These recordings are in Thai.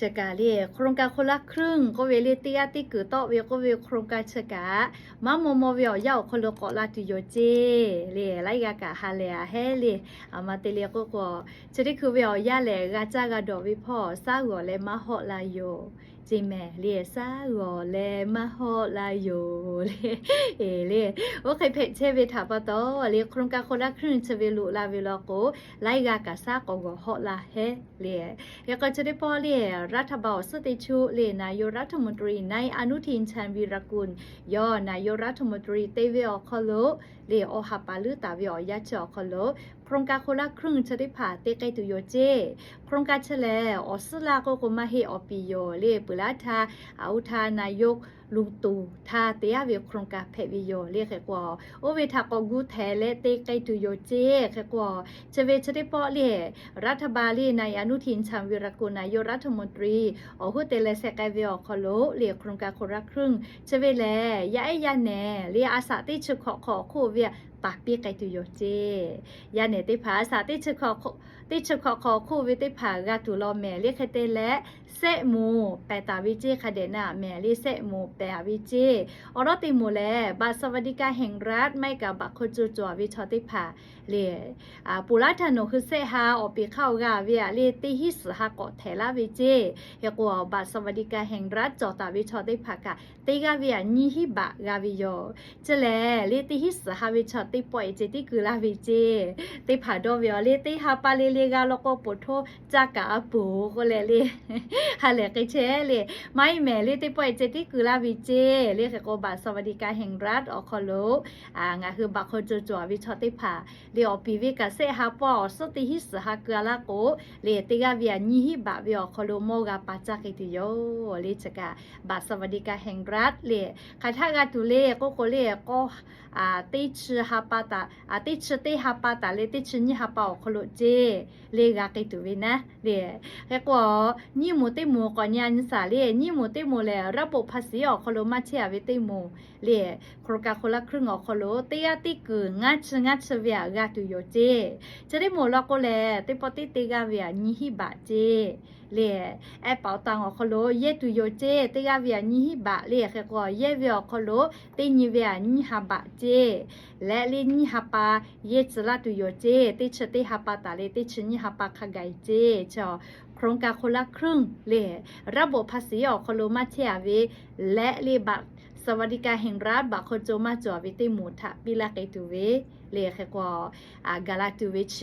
เชกาเรียโครงการคนละครึ่งก็เวเลตียติกือโตเวก็เวโครงการเชกามาโมโมเวียาคนละเกาะลาติโยเจเรียไลยากะฮาเลียเฮเรียอามาเตเลียก็ก็จะได้คือเวอยาเลกาจากาดอวิพ่อซาหัวเลมาหอลายโย จิแม่เรียซาหัวเลมาหอลาโยเรียเอเรียโอเคเพจเชเวถาปะตอเรียโครงการคนละครึ่งเชเวลุลาเวลโกไลยากะซาก็ก็หอลาเฮเรียแล้วก็จะได้ปอเล่รัฐบาลสติชูเลนายรัฐมนตรีในอนุทินชาญวีรกุล ย่อนายรัฐมนตรีเตเวอคอโลเลออหับปาลือตาเวอยาจอคอโล โครงการคนละครึ่งจะได้ผ่าเตไกตุโยเจโครงการเฉลออสลาโกโกมาเฮออปิโยเลปุลาทาอาทานายก ลุงตู่ทาเตียเวโครงการเพวิโยเรียกกว่าโอเวทากอกูแทเลเตไกตุโยเจแค่กว่าจะเวจะได้ปอเล่รัฐบาลเล่ในอนุทินชาญวีรกุลนายรัฐมนตรีออหุเตเลเซกายเวอคอโลเรียกโครงการคนละครึ่งจะเวแลยาไอยาแหนเรียอาสาติชขอขอคู่เวียปากเปียไกตุโยเจยาเนติภาสาติชขอติชขอขอคู่วิติภากาตุลอแม่เรียกเตและเซมูแปตาวิเจคาเดนาแม่เรียเซมูแปาวิเจอรติมูแลบาสวัสดิการแห่งรัฐไม่กับบักคนจูจววิชอติภาเรียอ่าปุรัตโนคือเซฮาออปีเข้ากาเวียเรียติฮิสฮากอเทลาวิเจเฮกัวบาสวัสดิการแห่งรัฐจอตาวิชอติภากะติกาเวียนิฮิบะกาวิโยจะแลเรียติฮิสฮาวิชอติปอยเจติกุลาวิเจติผาดเวียเรียติฮาปาเลเลกาโลโกปุโทจากะอปูก็เลยเรียฮาเลกเชเลไม่แม่เลติปอยเจติกุลาวิเจเลขโกบาสวัสดิการแห่งรัฐออคอโลอ่างาคือบักคนจัวจัววิชอติผาเลอปีวิกาเซฮาปอสติฮิสฮากลาโกเลติกาเวียนิฮิบะเวียคอโลโมกาปาจากิติโยเลจกะบาสวัสดิการแห่งรัฐเลคาทากาตุเลโกโกเลก็อ่าติชฮาปาตาอ่าติชติฮาปาตาเลติชนิฮาปาอคอโลเจเลกากิตุเวนะเลแค่ก็นี่มูติมูก่อนยันสาเลนี่มูติมูแลระบบภาษีออกคโลมาเชียเวติหมูเลียโครการคนละครึ่งออกคโลเตียติกืองัดชงัดเสวียกาตุโยเจจะได้หมูลอกก็แลติปอติติกาเวียนิฮิบะเจเลียแอปเป๋าตังออกคโลเยตุโยเจติกาเวียนิฮิบะเลแค่ก็เยเวียคอโลตินิเวียนิฮาบะเจและลินิฮาปาเยจลาตุโยเจติชติฮาปาตาเลติชนิฮาปาคาไกเจจอ โครงการคนละครึ่งเลระบบภาษีออกคโลมาเทียเวและเลบัตสวัสดิการแห่งรัฐบักคนโจมาจอวิติหมูทะบิลาเกตุเวเลแค่ก็อากาลาตุเวช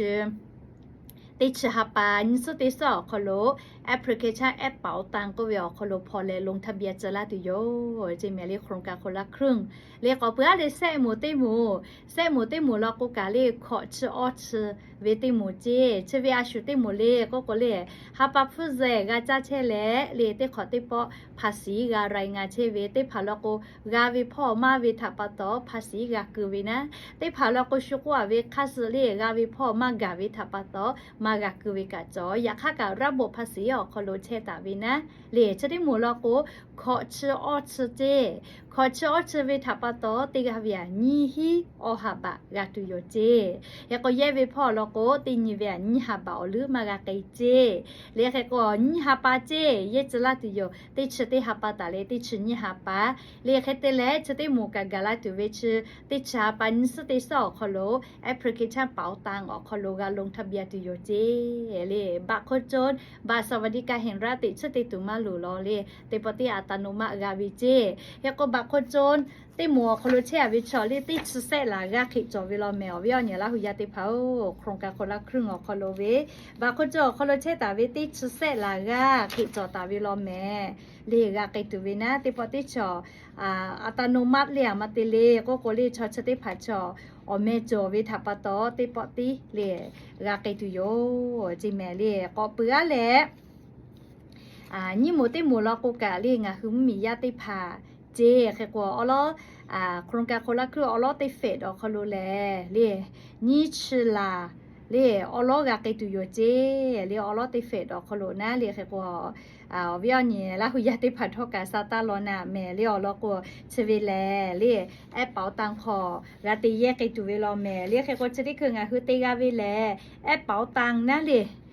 ติชฮาปานิสติสอคอโลแอปพลิเคชันแอปเป๋าตังก็เวลคอโลพอเลลงทะเบียนจะลาตุโยเจเมีเรียกโครงการคนละครึ่ง เรียกเอาเพื่อเลยแซ่หมูติหมูแซ่หมูติหมูเราก็กาเรียกขอชื่ออชื่อเวติหมูเจเชเวียชุติหมูเล่ก็ก็เลยฮาปาฟุเซกาจ้าเชเลเรียติขอติปอภาษีการายงานเชเวติพาลโกกาวิพ่อมาวิทัปตอภาษีกาคือวินะติพาลโกชุกว่าเวคัสเรียกาวิพ่อมากาวิทัปตอมากะคือวิกาจออยากค่ากับระบบภาษีออกคอโลเชตาวินะเหลียจะได้หมูลอโกขอเชออชเจขอเชออชเวทัปโตติกาวิยนีฮีอหาบะกาตุโยเจ ยาก็เยเวพ่อลอโกตินิเวียนีหาบะหรือมากะไกเจเลียแค่ก็นีหาปาเจเยจลาตุโยติชติหาปาตาเลติชนีหาปาเลียแค่เตเลจะได้หมูกะกาลาตุเวชติชาปันสติสอคโลแอปพลิเคชันเป๋าตังออกคอโลกาลงทะเบียนตุโยเจเลบักโคจนบาสวัสดิการแห่งรัฐติชติตุมาหลูลอเลเตปติอัตโนมะกาวิเจยก็บักโคจนติมัวคลุเชอวิชอลิติชเซลากาขิจอวิลอแมววิอเนี่ยละหุยาติเผาโครงการคนละครึ่งออกคอโลเวบักโคจคลุเชตาวิติชเซลากาขิจอตาวิลอแมเลกาไกตุวินะติปติชออ่าอัตโนมัติเลียมาติเลก็โกลีชอชติผัดชออเมจอวิทัปตอติปติเลกาไกตุโยจิแมเลก็เปื้อแหละอ่านี่หมูติหมูลอกูกะเลงะคือมียาติพา เจแค่กว่าอลออ่าโครงการคนละคืออลอติเฟดอคอโลแลเลนี่ชลาเลอลอกาไกตุโยเจเลอลอติเฟดอคอโลนะเลแค่กว่าอ่าวิอเนี่ยละหุยาติผัดทอกาซาตาลอนาแม่เลอลอกวเชเวแลเลแอปเป๋าตังพอกาติเยไกตุเวลอแม่เลแค่กว่าจะได้คืองาคือติกาเวแลแอปเป๋าตังนะเลอ่า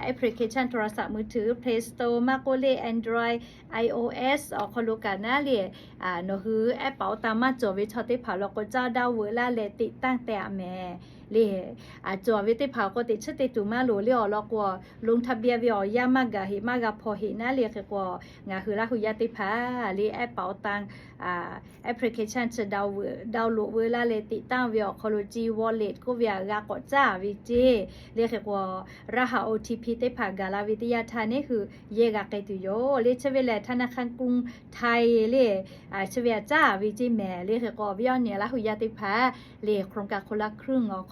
แอปพลิเคชันโทรศัพท์มือถือ Play Store มากกว่าเลย Android iOS ออกคลูกันนะเลยอ่าโนฮือแอปเป๋าตามมาจววิชอติผาเราก็เจ้าดาวเวลาเลติตั้งแต่แม่ เล่อาจอวิเตเผาก็ติชเตตุมาโลเลียวลอกว่าลงทะเบียนวิอยามากะเฮมากะพอเฮน่าเรียกว่างาคือละหุยติพาเลีแอปเป๋าตังอ่าแอปพลิเคชันจะดาวดาวโหลดเวลาเลติตั้งวิอคอลจีวอลเล็ตก็วิากะกอจ้าวิจีเรียกว่ารหัส OTP เตผากาลาวิทยาทานี่คือเยกะเกตุโยเลชเวลาธนาคารกรุงไทยเล่อ่าชเวจ้าวิจีแม่เรียกว่าวิอเนี่ยละหุยาติพาเรียกโครงการคนละครึ่งอ๋อ